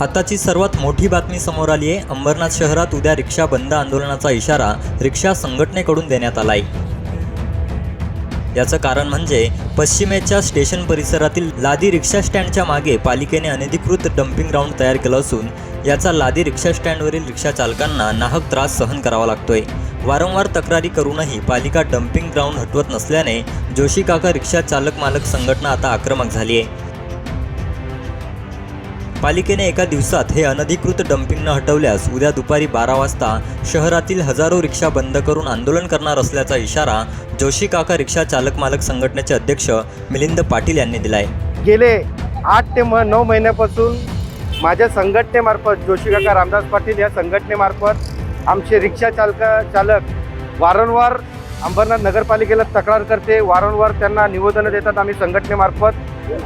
आताची सर्वात मोठी बातमी समोर आली आहे. अंबरनाथ शहरात उद्या रिक्षा बंद आंदोलनाचा इशारा रिक्षा संघटनेकडून देण्यात आलाय. याचं कारण म्हणजे पश्चिमेच्या स्टेशन परिसरातील लादी रिक्षा स्टँडच्या मागे पालिकेने अनधिकृत डम्पिंग ग्राउंड तयार केलं असून याचा लादी रिक्षा स्टँडवरील रिक्षा चालकांना नाहक त्रास सहन करावा लागतोय. वारंवार तक्रारी करूनही पालिका डम्पिंग ग्राउंड हटवत नसल्याने जोशी काका रिक्षा चालक मालक संघटना आता आक्रमक झाली आहे पालिकेने एका दिवसात हे अनधिकृत डम्पिंग न हटवल्यास उद्या दुपारी बारा वाजता शहरातील हजारो रिक्षा बंद करून आंदोलन करणार असल्याचा इशारा जोशी काका रिक्षा चालक मालक संघटनेचे अध्यक्ष मिलिंद पाटील यांनी दिलाय. गेले आठ ते म नऊ महिन्यापासून माझ्या संघटनेमार्फत जोशी काका रामदास पाटील या संघटनेमार्फत आमचे रिक्षा चालक चालक वारंवार अंबरनाथ नगरपालिकेला तक्रार करते. वारंवार त्यांना निवेदनं देतात आम्ही संघटनेमार्फत.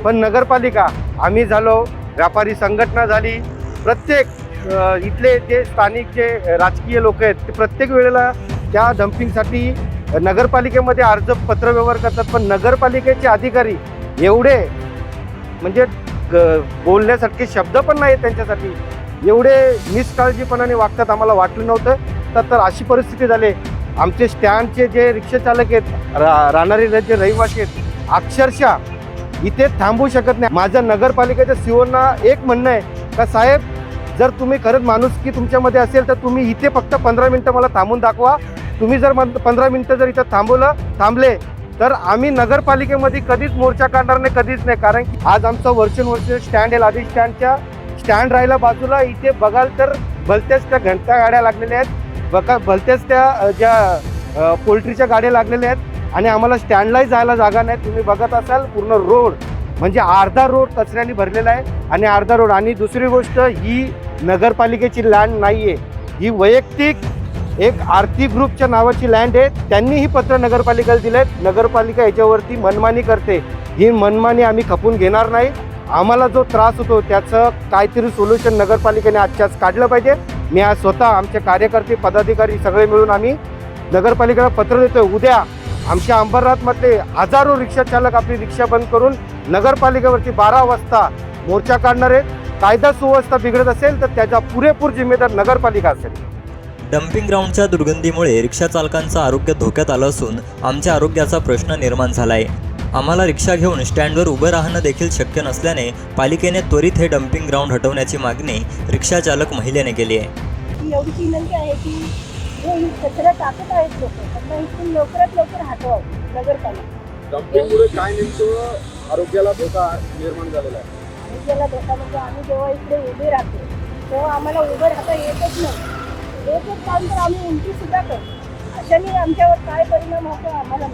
पण नगरपालिका आम्ही झालो व्यापारी संघटना झाली. प्रत्येक इथले जे स्थानिक जे राजकीय लोक आहेत ते प्रत्येक वेळेला त्या डम्पिंगसाठी नगरपालिकेमध्ये अर्ज पत्रव्यवहार करतात. पण नगरपालिकेचे अधिकारी एवढे म्हणजे ग- बोलण्यासारखे शब्द पण नाही त्यांच्यासाठी. एवढे निष्काळजीपणाने वागतात आम्हाला वाटलं नव्हतं. तर तर अशी परिस्थिती झाली. आमचे स्टँडचे जे रिक्षाचालक आहेत रा राहणारे जे रहिवासी आहेत अक्षरशः इथे थांबू शकत नाही. माझं नगरपालिकेच्या सीओना एक म्हणणं आहे का साहेब जर तुम्ही खरंच माणूस की तुमच्यामध्ये असेल तर तुम्ही इथे फक्त पंधरा मिनटं मला थांबून दाखवा. तुम्ही जर पंधरा मिनटं जर इथं थांबवलं थांबले तर आम्ही नगरपालिकेमध्ये कधीच मोर्चा काढणार नाही कधीच नाही. कारण की आज आमचं वर्षानुवर्ष स्टँड आहे लादी स्टँडच्या स्टँड राहिला बाजूला. इथे बघाल तर भलत्याच त्या घंटा गाड्या लागलेल्या आहेत. बघा भलत्याच त्या ज्या पोल्ट्रीच्या गाड्या लागलेल्या आहेत. आणि आम्हाला स्टँडलाही जायला जागा नाही. तुम्ही बघत असाल पूर्ण रोड म्हणजे अर्धा रोड कचऱ्याने भरलेला आहे आणि अर्धा रोड. आणि दुसरी गोष्ट ही नगरपालिकेची लँड नाही आहे ही वैयक्तिक एक आरती ग्रुपच्या नावाची लँड आहे. त्यांनी ही पत्र नगरपालिकेला दिले आहेत नगरपालिका याच्यावरती मनमानी करते. ही मनमानी आम्ही खपून घेणार नाही. आम्हाला जो त्रास होतो त्याचं काहीतरी सोल्युशन नगरपालिकेने आजच्याच काढलं पाहिजे. मी आज स्वतः आमचे कार्यकर्ते पदाधिकारी सगळे मिळून आम्ही नगरपालिकेला पत्र देतो उद्या आमच्या अंबरनाथमधले हजारो रिक्षा चालक आपली रिक्षा बंद करून नगरपालिकेवरती बारा वाजता मोर्चा काढणार आहेत. कायदा सुव्यवस्था बिघडत असेल तर त्याचा पुरेपूर जिम्मेदार नगरपालिका असेल. डम्पिंग ग्राउंडच्या दुर्गंधीमुळे रिक्षा चालकांचं आरोग्य धोक्यात आलं असून आमच्या आरोग्याचा प्रश्न निर्माण झालाय. आम्हाला रिक्षा घेऊन स्टँडवर उभं राहणं देखील शक्य नसल्याने पालिकेने त्वरित हे डम्पिंग ग्राउंड हटवण्याची मागणी रिक्षा चालक महिलेने केली आहे. एवढी विनंती आहे की जे ही कचरा टाकत आहेत लोक. त्यांना इथून लवकरात लवकर हटवावं नगरपालिका. डम्पिंगमुळे काय नेमकं आरोग्याला धोका निर्माण झालेला आहे? आरोग्याला धोका म्हणजे आम्ही जेव्हा इकडे उभे राहतो तेव्हा आम्हाला उभं राहता येतच नाही. एक एक काम तर आम्ही उलटी सुद्धा करतो. अशाने आमच्यावर काय परिणाम होतो आम्हाला.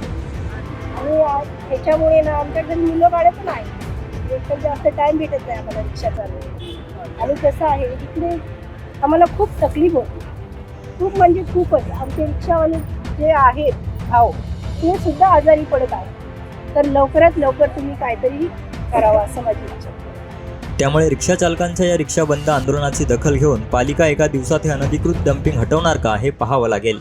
आणि ह्याच्यामुळे ना आमच्या घरी मुलं बाळ पण आहे एक तर जास्त टाईम भेटत नाही आम्हाला रिक्षा चालवायला. आणि कसं आहे इकडे आम्हाला खूप तकलीफ होते. खूप म्हणजे खूपच. आमचे रिक्षावाले जे आहेत भाऊ ते सुद्धा आजारी पडत आहेत. तर लवकरात लवकर तुम्ही काहीतरी करावं असं माझी इच्छा त्यामुळे रिक्षा चालकांच्या या रिक्षा बंद आंदोलनाची दखल घेऊन पालिका एका दिवसात हे अनधिकृत डम्पिंग हटवणार का हे पाहावं लागेल.